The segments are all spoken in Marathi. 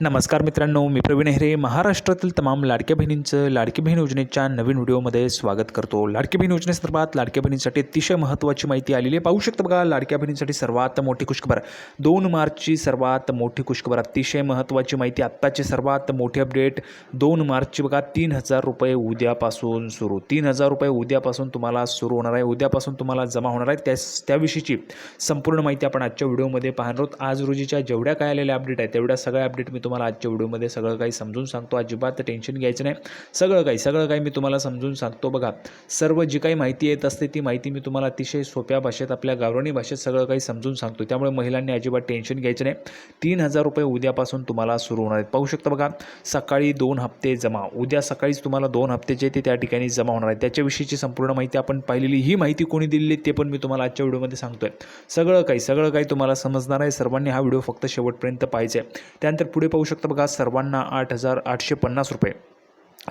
नमस्कार मित्रांनो मी प्रवीण हेरे. महाराष्ट्रातील तमाम लाडक्या बहिणींचं लाडकी बहीण योजनेच्या नवीन व्हिडिओमध्ये स्वागत करतो. लाडकी बहीण योजनेसंदर्भात लाडक्या बहिणींसाठी अतिशय महत्त्वाची माहिती आलेली आहे. पाहू शकता बघा लाडक्या बहिणींसाठी सर्वात मोठी खुशखबर. दोन मार्चची सर्वात मोठी खुशखबर. अतिशय महत्त्वाची माहिती. आत्ताची सर्वात मोठी अपडेट. दोन मार्चची बघा तीन हजार रुपये उद्यापासून सुरू. तीन हजार रुपये उद्यापासून तुम्हाला सुरू होणार आहे. उद्यापासून तुम्हाला जमा होणार आहे. त्या त्याविषयीची संपूर्ण माहिती आपण आजच्या व्हिडिओमध्ये पाहणार आहोत. आज रोजीच्या जेवढ्या काय आलेल्या अपडेट आहेत तेवढ्या सगळ्या अपडेट मी तुम्हाला आजच्या व्हिडिओमध्ये सगळं काही समजून सांगतो. अजिबात टेन्शन घ्यायचं नाही. सगळं काही सगळं काही मी तुम्हाला समजून सांगतो बघा. सर्व जी काही माहिती येत असते ती माहिती मी तुम्हाला अतिशय सोप्या भाषेत आपल्या गावराणी भाषेत सगळं काही समजून सांगतो. त्यामुळे महिलांनी अजिबात टेन्शन घ्यायचं नाही. तीन हजार रुपये उद्यापासून तुम्हाला सुरू होणार आहेत. पाहू शकता बघा सकाळी दोन हप्ते जमा. उद्या सकाळीच तुम्हाला दोन हप्ते जे ते त्या ठिकाणी जमा होणार आहेत. त्याच्याविषयीची संपूर्ण माहिती आपण पाहिलेली ही माहिती कोणी दिलेली ते पण मी तुम्हाला आजच्या व्हिडिओमध्ये सांगतोय. सगळं काही सगळं काही तुम्हाला समजणार आहे. सर्वांनी हा व्हिडिओ फक्त शेवटपर्यंत पाहिजे आहे. त्यानंतर पुढे पाहू शकता बघा सर्वांना आठ हजार आठशे पन्नास रुपये.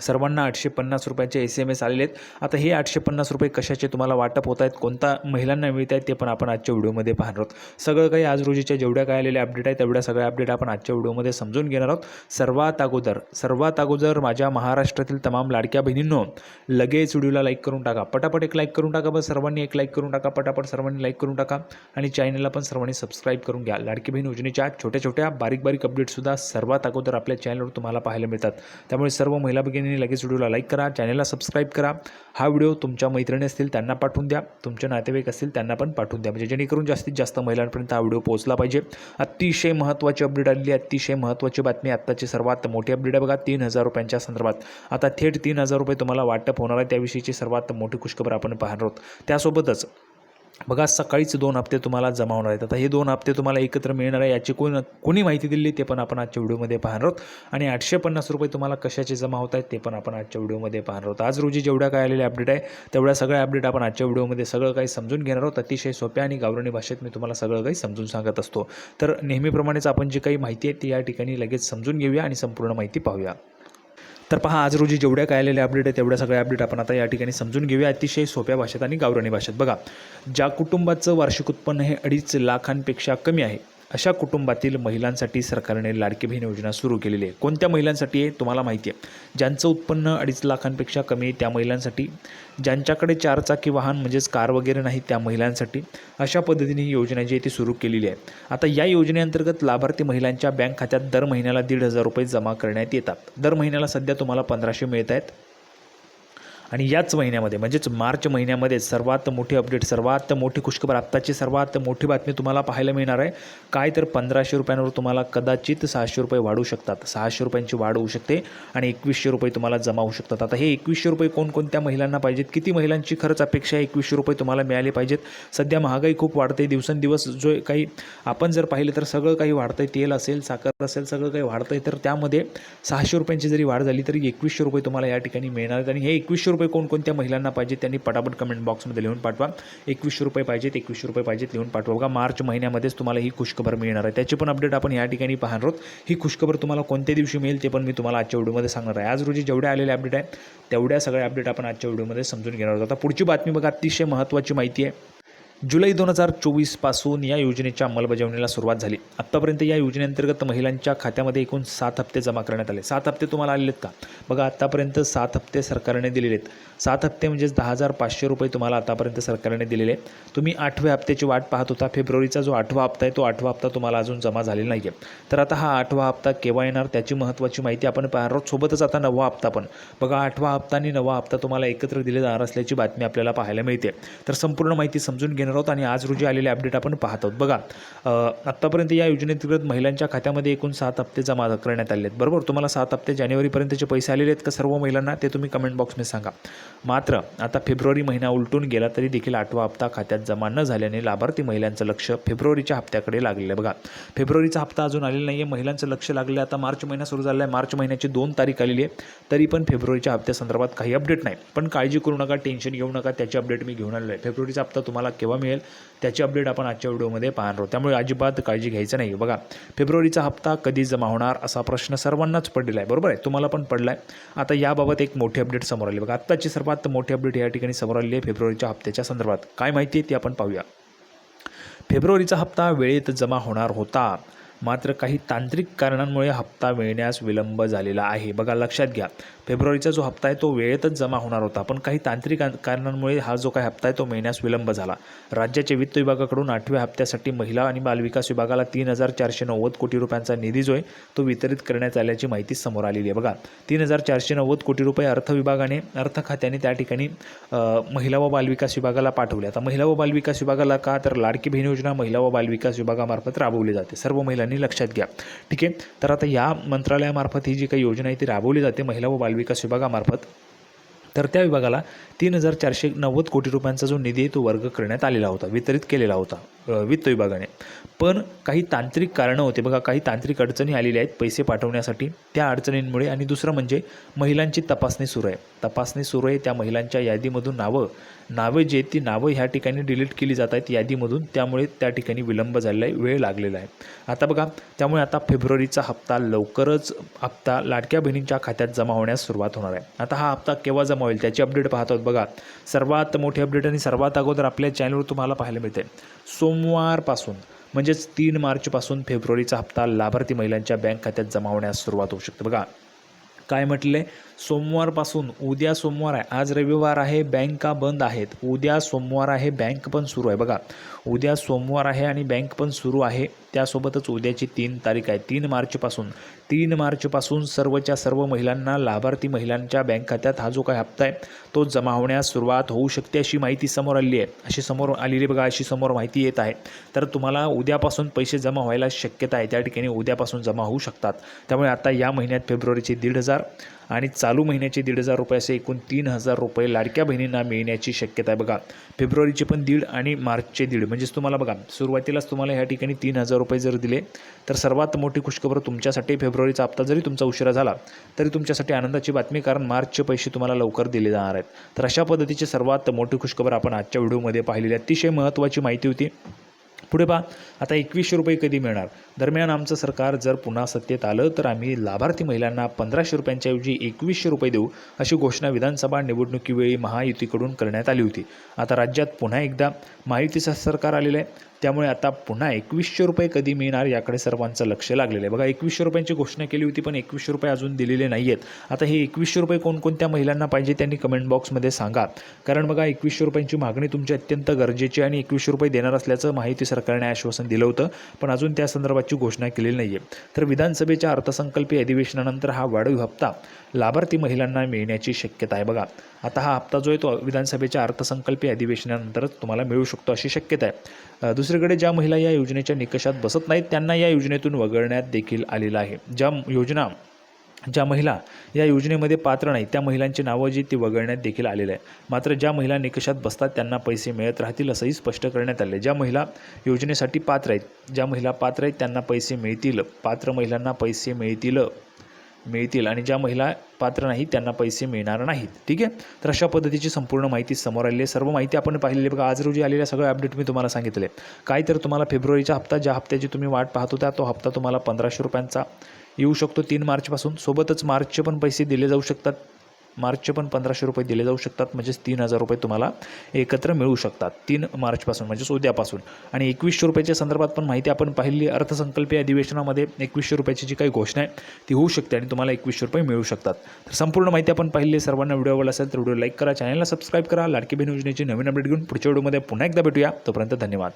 सर्वांना आठशे पन्नास रुपयाचे एस एम एस आलेले आहेत. आता हे आठशे पन्नास रुपये कशाचे तुम्हाला वाटप होत आहेत? कोणता महिलांना मिळत आहेत ते पण आपण आजच्या व्हिडिओमध्ये पाहणार आहोत. सगळं काही आज रोजीच्या जेवढ्या काय आलेल्या अपडेट आहेत तेवढ्या सगळ्या अपडेट आपण आजच्या व्हिडिओमध्ये समजून घेणार आहोत. सर्वात अगोदर सर्वात अगोदर माझ्या महाराष्ट्रातील तमाम लाडक्या बहिणींनो लगेच व्हिडिओला लाईक करून टाका. पटापट एक लाईक करून टाका बस. सर्वांनी एक लाईक करून टाका. पटापट सर्वांनी लाईक करून टाका. आणि चॅनलला पण सर्वांनी सबस्क्राईब करून घ्या. लाडकी बहीण योजनेच्या छोट्या छोट्या बारीक बारीक अपडेटसुद्धा सर्वात अगोदर आपल्या चॅनलवर तुम्हाला पाहायला मिळतात. त्यामुळे सर्व महिला भगिनींनी लगेच व्हिडिओला लाईक करा चॅनलला सबस्क्राईब करा. हा व्हिडिओ तुमच्या मैत्रिणी असतील त्यांना पाठवून द्या. तुमचे नातेवाईक असतील त्यांना पण पाठवून द्या. म्हणजे जेणेकरून जास्तीत जास्त महिलांपर्यंत हा व्हिडिओ पोहोचला पाहिजे. अतिशय महत्त्वाची अपडेट आलेली आहे अतिशय महत्त्वाची बातमी आत्ताची सर्वात मोठी अपडेट आहे बघा तीन हजार रुपयांच्या संदर्भात. आता थेट तीन हजार रुपये तुम्हाला वाटप होणार आहे. त्याविषयीची सर्वात मोठी खुशखबर आपण पाहणार आहोत. त्यासोबतच बघा सकाळीच दोन हप्ते तुम्हाला जमा होणार आहेत. आता हे दोन हप्ते तुम्हाला एकत्र मिळणार आहे याची कोण कोणी माहिती दिली ते पण आपण आजच्या व्हिडिओमध्ये पाहणार आहोत. आणि आठशे पन्नास रुपये तुम्हाला कशाचे जमा होत आहेत ते पण आपण आजच्या व्हिडिओमध्ये पाहणार आहोत. आज रोजी जेवढ्या काय आलेले अपडेट आहे तेवढ्या सगळ्या अपडेट आपण आजच्या व्हिडिओमध्ये सगळं काही समजून घेणार आहोत. अतिशय सोप्या आणि गावरणी भाषेत मी तुम्हाला सगळं काही समजून सांगत असतो. तर नेहमीप्रमाणेच आपण जी काही माहिती आहे ती या ठिकाणी लगेच समजून घेऊया आणि संपूर्ण माहिती पाहूया. तर पहा आज रोजी जेवढ्या काय आलेल्या अपडेट आहे तेवढ्या सगळ्या अपडेट आपण आता या ठिकाणी समजून घेऊया. अतिशय सोप्या भाषेत आणि गावराणी भाषेत. बघा ज्या कुटुंबाचं वार्षिक उत्पन्न हे अडीच लाखांपेक्षा कमी आहे अशा कुटुंबातील महिलांसाठी सरकारने लाडकी बहीण योजना सुरू केलेली आहे. कोणत्या महिलांसाठी आहे तुम्हाला माहिती आहे. ज्यांचं उत्पन्न अडीच लाखांपेक्षा कमी आहे त्या महिलांसाठी. ज्यांच्याकडे चारचाकी वाहन म्हणजेच कार वगैरे नाही त्या महिलांसाठी. अशा पद्धतीने ही योजना जी आहे ती सुरू केलेली आहे. आता या योजनेअंतर्गत लाभार्थी महिलांच्या बँक खात्यात दर महिन्याला दीड हजार रुपये जमा करण्यात येतात. दर महिन्याला सध्या तुम्हाला पंधराशे मिळत आहेत आणि याच महिन्यामध्ये म्हणजेच मार्च महिन्यामध्ये सर्वात मोठी अपडेट सर्वात मोठी खुशखबर आत्ताची सर्वात मोठी बातमी तुम्हाला पाहायला मिळणार आहे. काय तर पंधराशे रुपयांवर तुम्हाला कदाचित सहाशे रुपये वाढू शकतात. सहाशे रुपयांची वाढ होऊ शकते आणि एकवीसशे रुपये तुम्हाला जमा होऊ शकतात. आता हे एकवीसशे रुपये कोणकोणत्या महिलांना पाहिजेत? किती महिलांची खरंच अपेक्षा आहे? एकवीसशे रुपये तुम्हाला मिळाले पाहिजेत. सध्या महागाई खूप वाढते. दिवसेंदिवस जो काही आपण जर पाहिलं तर सगळं काही वाढतं आहे तेल असेल साखर असेल सगळं काही वाढतं आहे तर त्यामध्ये सहाशे रुपयांची जरी वाढ झाली तरी एकवीसशे रुपये तुम्हाला या ठिकाणी मिळणार आहेत. आणि हे एकवीसशे रुपये कोणकोणत्या महिलांना पाहिजे त्यांनी पटापट कमेंट बॉक्समध्ये लिहून पाठवा. एकवीसशे रुपये पाहिजेत एकवीसशे रुपये पाहिजेत लिहून पाठवा. बघा मार्च महिन्यामध्येच तुम्हाला ही खुशखबर मिळणार आहे. त्याची पण अपडेट आपण या ठिकाणी पाहणार आहोत. ही खुशखबर तुम्हाला कोणत्या दिवशी मिळेल ते पण मी तुम्हाला आजच्या व्हिडिओमध्ये सांगणार आहे. आज रोजी जेवढ्या आलेले अपडेट आहे तेवढ्या सगळ्या अपडेट आपण आजच्या व्हिडिओमध्ये समजून घेणार आहोत. आता पुढची बातमी बघा अतिशय महत्त्वाची माहिती आहे. जुलै दोन हजार चोवीसपासून या योजनेच्या अंमलबजावणीला सुरुवात झाली. आत्तापर्यंत या योजनेअंतर्गत महिलांच्या खात्यामध्ये एकूण सात हप्ते जमा करण्यात आले. सात हप्ते तुम्हाला आलेले आहेत का? बघा आत्तापर्यंत सात हप्ते सरकारने दिलेले आहेत. सात हप्ते म्हणजेच दहा हजार पाचशे रुपये तुम्हाला आतापर्यंत सरकारने दिलेले आहेत. तुम्ही आठव्या हप्त्याची वाट पाहत होता. फेब्रुवारीचा जो आठवा हप्ता आहे तो आठवा हप्ता तुम्हाला अजून जमा झालेला नाही आहे तर आता हा आठवा हप्ता केव्हा येणार त्याची महत्त्वाची माहिती आपण पाहणार आहोत. सोबतच आता नववा हप्ता पण. बघा आठवा हप्ता आणि नववा हप्ता तुम्हाला एकत्र दिले जाणार असल्याची बातमी आपल्याला पाहायला मिळते. तर संपूर्ण माहिती समजून घेणार आहोत आणि आज रोजी आलेले अपडेट आपण पाहत आहोत. बघा आत्तापर्यंत या योजनेतर्गत महिलांच्या खात्यामध्ये एकूण सात हप्ते जमा करण्यात आले आहेत. बरोबर? तुम्हाला सात हप्ते जानेवारीपर्यंतचे पैसे आलेले आहेत का? सर्व महिलांना ते तुम्ही कमेंट बॉक्समध्ये सांगा. मात्र आता फेब्रुवारी महिना उलटून गेला तरी देखील आठवा हप्ता खात्यात जमा न झाल्याने लाभार्थी महिलांचं लक्ष फेब्रुवारीच्या हप्त्याकडे लागलेलं बघा फेब्रुवारीचा हप्ता अजून आलेला नाही आहे महिलांचं लक्ष लागलं आहे. आता मार्च महिना सुरू झाला आहे मार्च महिन्याची दोन तारीख आलेली आहे. तरी पण फेब्रुवारीच्या हप्त्यासंदर्भात काही अपडेट नाही. पण काळजी करू नका टेन्शन घेऊ नका. त्याची अपडेट मी घेऊन आलेलो आहे. फेब्रुवारीचा हप्ता तुम्हाला केव्हा मिळेल त्याची अपडेट आपण आजच्या व्हिडिओमध्ये पाहणार आहोत. त्यामुळे अजिबात काळजी घ्यायचं नाही बघा फेब्रुवारीचा हप्ता कधी जमा होणार असा प्रश्न सर्वांनाच पडलेला आहे. बरोबर आहे? तुम्हाला पण पडला आहे आता याबाबत एक मोठी अपडेट समोर आली. बघा आत्ताची सर्वात मोठी अपडेट या ठिकाणी समोर आली आहे फेब्रुवारीच्या हप्त्याच्या संदर्भात. काय माहिती आहे ती आपण पाहूया. फेब्रुवारीचा हप्ता वेळेत जमा होणार होता. मात्र काही तांत्रिक कारणांमुळे हप्ता मिळण्यास विलंब झालेला आहे. बघा लक्षात घ्या. फेब्रुवारीचा जो हप्ता आहे तो वेळेतच जमा होणार होता पण काही तांत्रिक कारणांमुळे हा जो काही हप्ता आहे तो मिळण्यास विलंब झाला. राज्याच्या वित्त विभागाकडून आठव्या हप्त्यासाठी महिला आणि बालविकास विभागाला तीन हजार चारशे नव्वद कोटी रुपयांचा निधी जो आहे तो वितरित करण्यात आल्याची माहिती समोर आलेली आहे. बघा तीन हजार चारशे नव्वद कोटी रुपये अर्थ विभागाने अर्थ खात्याने त्या ठिकाणी महिला व बालविकास विभागाला पाठवले. आता महिला व बालविकास विभागाला का तर लाडकी बहीण योजना महिला व बालविकास विभागामार्फत राबवली जाते. सर्व महिला महिलांनी लक्षात घ्या. ठीक आहे? तर आता या मंत्रालयामार्फत ही जी काही योजना आहे ती राबवली जाते महिला व बालविकास विभागामार्फत. तर त्या विभागाला तीन हजार चारशे नव्वद कोटी रुपयांचा जो निधी आहे तो वर्ग करण्यात आलेला होता वितरित केलेला होता वित्त विभागाने. पण काही तांत्रिक कारणं होते. बघा काही तांत्रिक अडचणी आलेल्या आहेत पैसे पाठवण्यासाठी त्या अडचणींमुळे. आणि दुसरं म्हणजे महिलांची तपासणी सुरू आहे. तपासणी सुरू आहे. त्या महिलांच्या यादीमधून नावं नावे जे आहेत ती नावं ह्या ठिकाणी डिलीट केली जात आहेत यादीमधून. त्यामुळे त्या ठिकाणी विलंब झालेला आहे वेळ लागलेला आहे. आता बघा त्यामुळे आता फेब्रुवारीचा हप्ता लवकरच हप्ता लाडक्या बहिणींच्या खात्यात जमा होण्यास सुरुवात होणार आहे. आता हा हप्ता केव्हा जमा होईल. त्याची अपडेट पाहत आहोत बघा. सर्वात मोठी अपडेट आणि सर्वात अगोदर आपल्या चॅनलवर तुम्हाला पाहायला मिळते. सोमवारपासून म्हणजेच तीन मार्चपासून फेब्रुवारीचा हप्ता लाभार्थी महिलांच्या बँक खात्यात जमा होण्यास सुरुवात होऊ शकते. बघा. काय म्हटले? सोमवारपासून उद्या सोमवार आहे. आज रविवार आहे बँका बंद आहेत. उद्या सोमवार आहे बँक पण सुरू आहे. बघा उद्या सोमवार आहे आणि बँक पण सुरू आहे. त्यासोबतच उद्याची तीन तारीख आहे. तीन मार्चपासून तीन मार्चपासून सर्वच्या सर्व महिलांना लाभार्थी महिलांच्या बँक खात्यात हा जो काही हप्ता आहे तो जमा होण्यास सुरुवात होऊ शकते अशी माहिती समोर आलेली आहे. अशी समोर आलेली बघा अशी समोर माहिती येत आहे. तर तुम्हाला उद्यापासून पैसे जमा व्हायला शक्यता आहे. त्या ठिकाणी उद्यापासून जमा होऊ शकतात. त्यामुळे आता या महिन्यात फेब्रुवारीचे दीड हजार आणि चालू महिन्याचे दीड हजार रुपये असे एकूण तीन हजार रुपये लाडक्या बहिणींना मिळण्याची शक्यता आहे. बघा फेब्रुवारीचे पण दीड आणि मार्चचे दीड. म्हणजेच तुम्हाला बघा सुरुवातीलाच तुम्हाला ह्या ठिकाणी तीन हजार रुपये जर दिले तर सर्वात मोठी खुशखबर तुमच्यासाठी फेब्रुवारीचा हप्ता जरी तुमचा उशिरा झाला तरी तुमच्यासाठी आनंदाची बातमी कारण मार्चचे पैसे तुम्हाला लवकर दिले जाणार आहेत. तर अशा पद्धतीची सर्वात मोठी खुशखबर आपण आजच्या व्हिडिओमध्ये पाहिलेली अतिशय महत्त्वाची माहिती होती. पुढे पहा. आता एकवीसशे रुपये कधी मिळणार? दरम्यान आमचं सरकार जर पुन्हा सत्तेत आलं तर आम्ही लाभार्थी महिलांना पंधराशे रुपयांच्याऐवजी एकवीसशे रुपये देऊ अशी घोषणा विधानसभा निवडणुकीवेळी महायुतीकडून करण्यात आली होती. आता राज्यात पुन्हा एकदा महायुतीचं सरकार आलेलं आहे. त्यामुळे आता पुन्हा एकवीसशे रुपये कधी मिळणार याकडे सर्वांचं लक्ष लागलेलं आहे. बघा एकवीसशे रुपयांची घोषणा केली होती पण एकवीसशे रुपये अजून दिलेले नाही आहेत आता हे एकवीसशे रुपये कोणकोणत्या महिलांना पाहिजे त्यांनी कमेंट बॉक्समध्ये सांगा. कारण बघा एकवीसशे रुपयांची मागणी तुमची अत्यंत गरजेची आणि एकवीसशे रुपये देणार असल्याचं माहिती सरकारने आश्वासन दिलं होतं पण अजून त्या संदर्भाची घोषणा केलेली नाही आहे तर विधानसभेच्या अर्थसंकल्पीय अधिवेशनानंतर हा वाढीव हप्ता लाभार्थी महिलांना मिळण्याची शक्यता आहे. बघा आता हा हप्ता जो आहे तो विधानसभेच्या अर्थसंकल्पीय अधिवेशनानंतरच तुम्हाला मिळू शकतो अशी शक्यता आहे. दुसरीकडे ज्या महिला या योजनेच्या निकषात बसत नाहीत त्यांना या योजनेतून वगळण्यात देखील आलेलं आहे. ज्या योजना ज्या महिला या योजनेमध्ये पात्र नाही त्या महिलांची नावं जी ती वगळण्यात देखील आलेलं आहे मात्र ज्या महिला निकषात बसतात त्यांना पैसे मिळत राहतील असंही स्पष्ट करण्यात आले ज्या महिला योजनेसाठी पात्र आहेत ज्या महिला पात्र आहेत त्यांना पैसे मिळतील. पात्र महिलांना पैसे मिळतील. मिळतील आणि ज्या महिला पात्र नाही त्यांना पैसे मिळणार नाहीत. ठीक आहे? तर अशा पद्धतीची संपूर्ण माहिती समोर आलेली आहे. सर्व माहिती आपण पाहिलेली बघा आज रोजी आलेल्या सगळं अपडेट मी तुम्हाला सांगितले काय तर तुम्हाला फेब्रुवारीचा हप्ता ज्या हप्त्याची तुम्ही वाट पाहत होता तो हप्ता तुम्हाला पंधराशे रुपयांचा येऊ शकतो तीन मार्चपासून. सोबतच मार्चचे पण पैसे दिले जाऊ शकतात. मार्चचे पण पंधराशे रुपये दिले जाऊ शकतात म्हणजेच तीन हजार रुपये तुम्हाला एकत्र मिळू शकतात तीन मार्चपासून म्हणजेच उद्यापासून. आणि एकवीसशे रुपयाच्या संदर्भात पण माहिती आपण पाहिली अर्थसंकल्पीय अधिवेशनामध्ये एकवीसशे रुपयाची जी काही घोषणा आहे ती होऊ शकते आणि तुम्हाला एकवीसशे रुपये मिळू शकतात. तर संपूर्ण माहिती आपण पाहिली सर्वांना व्हिडिओ आवडला असेल तर व्हिडिओ लाईक करा चॅनलला सबस्क्राईब करा लाडकी बहीण योजनेची नवीन अपडेट घेऊन पुढच्या व्हिडिओमध्ये पुन्हा एकदा भेटूया. तोपर्यंत धन्यवाद.